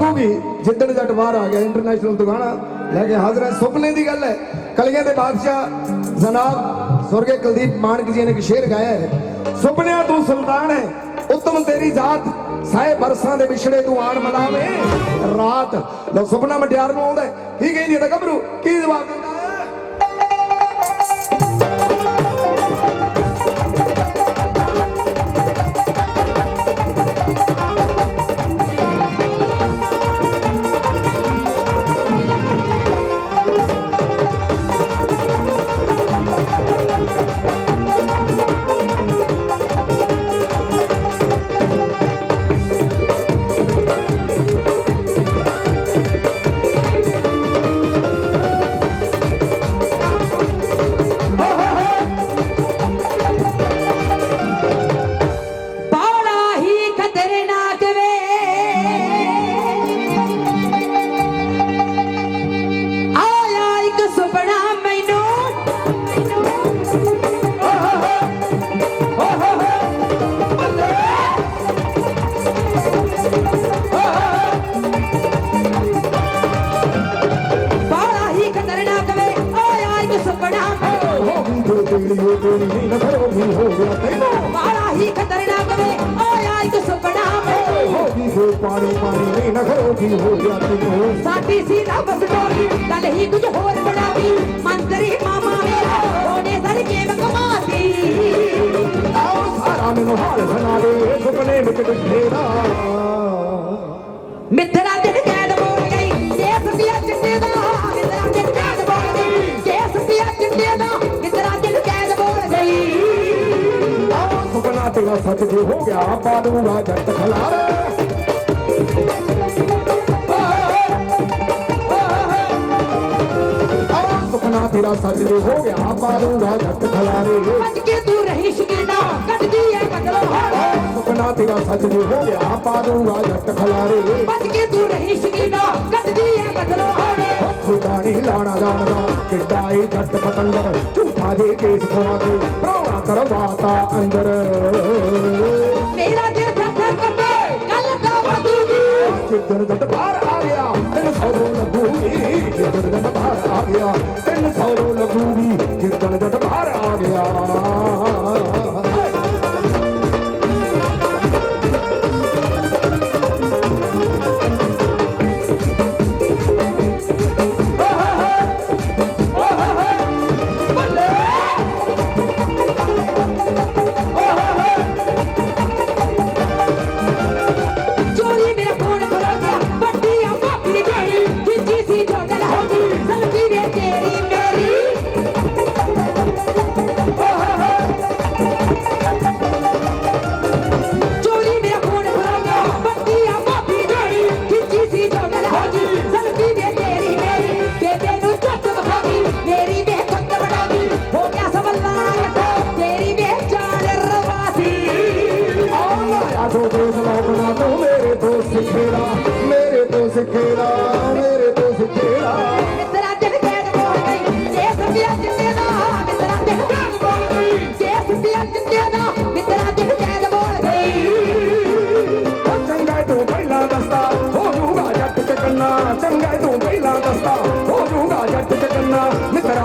ਲੱਗੂਗੀ ਜਿੱਦਣ ਜੱਟ ਬਾਹਰ ਆ ਗਿਆ ਇੰਟਰਨੈਸ਼ਨਲ ਦੁਕਾਨਾ ਲੈ ਕੇ ਹਾਜ਼ਰ ਹੈ ਸੁਪਨੇ ਦੀ ਗੱਲ ਹੈ ਕਲੀਆਂ ਦੇ ਬਾਦਸ਼ਾਹ ਜਨਾਬ ਸੁਰਗੇ ਕੁਲਦੀਪ ਮਾਨਕ ਜੀ ਨੇ ਇੱਕ ਸ਼ੇਰ ਗਾਇਆ ਹੈ, ਸੁਪਨਿਆਂ ਤੂੰ ਸੁਲਤਾਨ ਹੈ, ਉੱਤਮ ਤੇਰੀ ਜ਼ਾਤ, ਸਾਏ ਬਰਸਾਂ ਦੇ ਵਿਛੜੇ ਤੂੰ ਆਣ ਮਲਾਵੇਂ ਰਾਤ ਲੋ ਸੁਪਨਾ ਮਟਿਆਰ ਨੂੰ ਆਉਂਦਾ ਕੀ ਕਹਿੰਦੀ ਹੈ ਗੱਭਰੂ ਕੀ ਜਵਾਬ ਦਿੰਦਾ? ਪਾਣੀ ਪਾਣੀ ਨਹੀਂ ਨਖਰੋ ਵੀ ਹੋ ਗਿਆ ਤੈਨੂੰ? ਸਾਡੀ ਸੀ ਰੱਬ ਸਟੋਰੀ ਗੱਲ ਹੀ ਕੁਝ ਹੋਰ ਬਣਾਵੀ। ਮੰਤਰੀ ਮਾਮਾ ਮੇਰਾ ਉਹਨੇ ਸੜ ਕੇ ਕਮਾਤੀ ਆਓ ਸਾਰਾ ਮੈਨੂੰ ਹਾਲ ਸੁਣਾ ਦੇ ਸੁਪਨੇ ਵਿੱਚ ਡੁੱਬੇਦਾ ਮਿੱਤਰਾ ਦਿਨ ਕੈਦ ਬੋਲ ਗਈ ਕੇਸ ਪਿਆ ਚਿੱਟੇ ਦਾ ਮਿੱਤਰਾ ਦਿਨ ਕੈਦ ਬੋਲ ਗਈ। ਕੇਸ ਪਿਆ ਚਿੱਟੇ ਦਾ ਮਿੱਤਰਾ ਦਿਨ ਕੈਦ ਬੋਲ ਗਈ। ਆਓ ਸੁਪਨਾ ਤੇਰਾ ਸੱਚ ਜੇ ਹੋ ਗਿਆ ਪਾਦੂਗਾ ਜੱਟ ਖਲਾਰ। ਸੁਪਨਾ ਤੇਰਾ ਸੱਚ ਜੇ ਹੋ ਗਿਆ ਪਾਦੂਗਾ ਜੱਟ ਖਲਾਰੇ। ਅੱਜ ਕੇ ਤੂੰ ਰਹੀ ਸ਼ਕੀਨਾ ਕੱਢਦੀ ਐ ਬਦਲੋ ਹਾੜੇ ਸੁਪਨਾ ਤੇਰਾ ਸੱਚ ਜੇ ਹੋ ਗਿਆ ਪਾਦੂਗਾ ਜੱਟ ਖਲਾਰੇ। ਅੱਜ ਕੇ ਤੂੰ ਰਹੀ ਸ਼ਕੀਨਾ ਕੱਢਦੀ ਐ ਬਦਲੋ ਹਾੜੇ ਖੁਦਾ ਨਹੀਂ ਲਾਣਾ ਜਾਣਦਾ ਕਿੱਡਾ ਏ ਜੱਟ ਪਤੰਦਰ। ਝੂਠਾ ਦੇ ਕੇਸ ਖਵਾ ਕੇ ਪ੍ਰੋਣਾ ਕਰਵਾਤਾ ਅੰਦਰ। ਮੇਰਾ ਦਿਲ ਜਿੱਦਣ ਜੱਟ ਬਾਹਰ ਆ ਗਿਆ, ਤੈਨੂੰ ਸੌਰੋਂ ਲੱਗੂਗੀ। ਜਿੱਦਣ ਜੱਟ ਬਾਹਰ ਆ ਗਿਆ, ਤੈਨੂੰ ਸੌਰੋਂ ਲੱਗੂਗੀ। ਜਿੱਦਣ ਜੱਟ ਬਾਹਰ ਆ ਗਿਆ।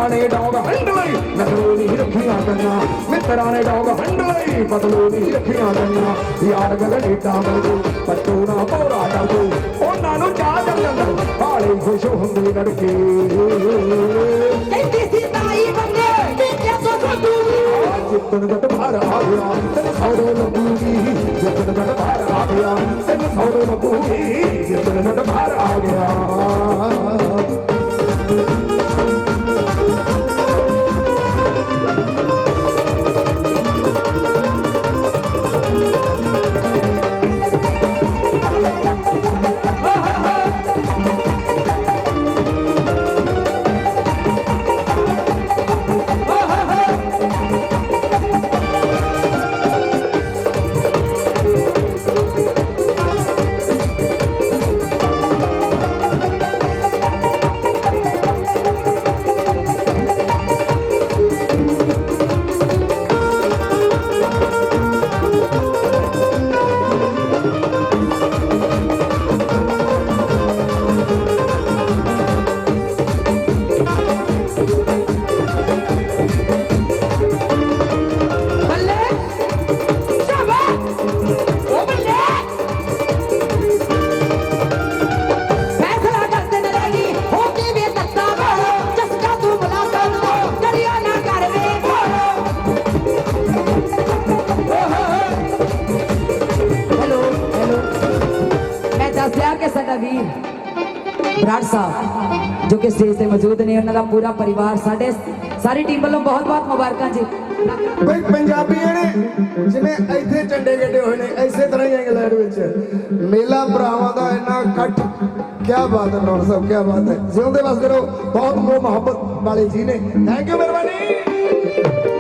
ਮਿੱਤਰਾਂ ਨੇ ਡੌਗ ਹੰਡ ਲਈ। ਨਸਲੋ ਨਹੀਂ ਰੱਖੀਆਂ ਕੰਨਾਂ ਮਿੱਤਰਾਂ ਨੇ ਡੌਗ ਹੰਡ ਲਈ। ਬਦਲੋ ਨਹੀਂ ਰੱਖੀਆਂ ਕੰਨਾਂ ਯਾਰ ਗਗੜੀ ਡਾਂਗਲ ਨੂੰ ਪੱਟੂ ਨਾ ਪੋਰਾ ਡਾਂਗੂ ਉਹਨਾਂ ਨੂੰ ਚਾਹ ਜੰਗਲ ਹਾਲੇ ਖੁਸ਼ ਹੁੰਦੇ ਲੜਕੇ। ਕਹਿੰਦੀ ਸੀ ਤਾਈ ਬੰਦੇ ਕਿੱਥੇ ਤੋਂ ਸੱਦੂਗੀ ਜਿੱਤਣ ਜੱਟ ਬਾਹਰ ਆ ਗਿਆ ਤੈਨੂੰ ਸੌੜੇ ਲੱਗੂਗੀ। ਜਿੱਤਣ ਜੱਟ ਬਾਹਰ ਆ ਗਿਆ ਤੈਨੂੰ ਸੌੜੇ ਲੱਗੂਗੀ। ਜਿੱਤਣ ਜੱਟ ਬਾਹਰ ਆ ਗਿਆ। ਵੀਰ ਬਰਾੜ ਸਾਹਿਬ, ਜੋ ਕਿ ਸਟੇਜ ਤੇ ਮੌਜੂਦ ਨੇ, ਉਹਨਾਂ ਦਾ ਪੂਰਾ ਪਰਿਵਾਰ, ਸਾਡੇ ਸਾਰੀ ਟੀਮ ਵੱਲੋਂ ਬਹੁਤ ਬਹੁਤ ਮੁਬਾਰਕਾਂ ਜੀ। ਬਈ ਪੰਜਾਬੀਆਂ ਨੇ ਜਿਵੇਂ ਇੱਥੇ ਝੰਡੇ ਗੱਡੇ ਹੋਏ ਨੇ ਐਸੇ ਤਰ੍ਹਾਂ ਹੀ ਇੰਗਲੈਂਡ ਵਿੱਚ। ਮੇਲਾ ਭਰਾਵਾਂ ਦਾ ਇੰਨਾ ਇਕੱਠ ਕੀ ਬਾਤ ਹੈ ਡਾਕਟਰ ਸਾਹਿਬ ਕੀ ਬਾਤ ਹੈ। ਜਿਉਂਦੇ ਵਸਦੇ ਰਹੋ ਬਹੁਤ ਮੋਹ ਮੁਹੱਬਤ ਵਾਲੇ ਜੀ ਨੇ। ਥੈਂਕ ਯੂ ਮਿਹਰਬਾਨੀ।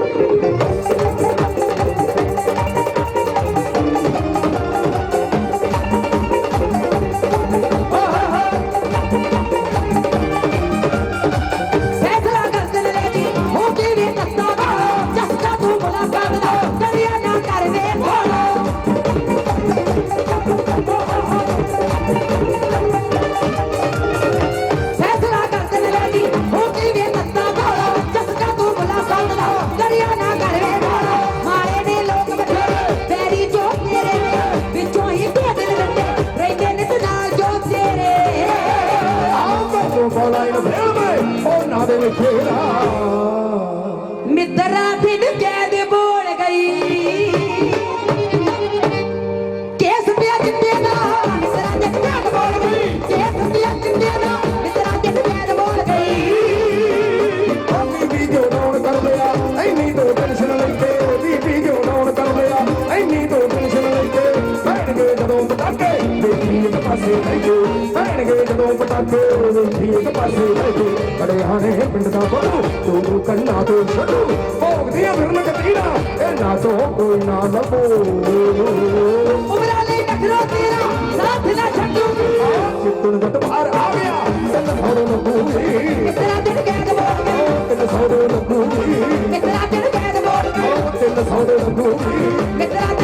ਮੈਂ ਉਹਨਾਂ ਦੇ ਜਦੋਂ ਪਟਾਕੇ ਦੇਖੀ ਇੱਕ ਪਾਸੇ ਕੇ ਕੜੇ ਹਾਣੇ ਪਿੰਡ ਦਾ ਬੜੂ ਤੂੰ ਕੰਨਾ ਤੋਂ ਛੱਡੂ। ਭੋਗਦੀਆਂ ਫਿਰਨ ਕਤੀਰਾ ਇਹਨਾਂ ਤੋਂ ਕੋਈ ਨਾ ਲੱਭੋ। ਉਮਰਾਂ ਲਈ ਨਖਰੋ ਤੇਰਾ ਸਾਥ ਨਾ ਛੱਡੂ। ਚਿੱਤਨ ਜੱਟ ਬਾਹਰ ਆ ਗਿਆ ਤੈਨੂੰ ਸੌਰੇ ਲੱਗੂਗੀ ਮਿੱਤਰਾ ਦਿਨ ਕੈਦ ਬੋਲ ਗਈ ਤੈਨੂੰ ਸੌਰੇ ਲੱਗੂਗੀ ਮਿੱਤਰਾ ਦਿਨ ਕੈਦ ਬੋਲ ਗਈ ਤੈਨੂੰ ਸੌਰੇ ਲੱਗੂਗੀ ਮਿੱਤਰਾ ਦਿਨ